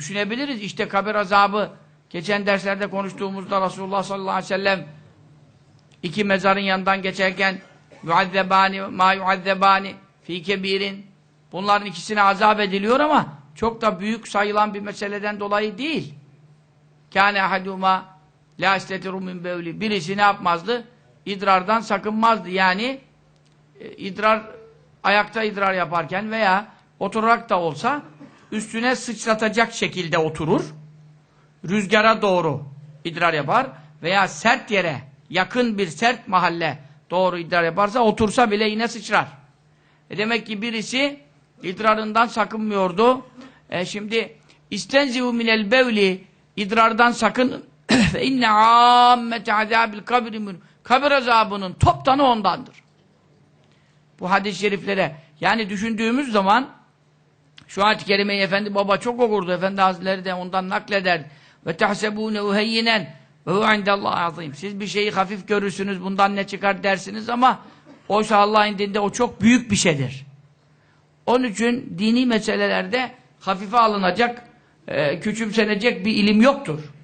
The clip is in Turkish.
düşünebiliriz. İşte kabir azabı geçen derslerde konuştuğumuzda Resulullah sallallahu aleyhi ve sellem iki mezarın yanından geçerken yuazzebani ma yuazzebani fi kebirin bunların ikisine azap ediliyor ama çok da büyük sayılan bir meseleden dolayı değil. Kâne ahadûmâ la istetiru min bevli. Birisi ne yapmazdı? İdrardan sakınmazdı. Yani e, idrar ayakta idrar yaparken veya oturarak da olsa üstüne sıçratacak şekilde oturur. Rüzgara doğru idrar yapar veya sert yere, yakın bir sert mahalle doğru idrar yaparsa otursa bile yine sıçrar. E demek ki birisi idrarından sakınmıyordu. E şimdi istenzivu minel bevli idrardan sakın ve inne ammete azabil kabri kabir azabının toptanı ondandır. Bu hadis-i şeriflere yani düşündüğümüz zaman şu ayet-i kerimeyi Efendi Baba çok okurdu. Efendi Hazretleri de ondan nakleder. Ve tehsebûne uheyyinen ve hu indallâhi azîm. Siz bir şeyi hafif görürsünüz, bundan ne çıkar dersiniz ama oysa Allah indinde o çok büyük bir şeydir. Onun için dini meselelerde hafife alınacak, e, küçümsenecek bir ilim yoktur.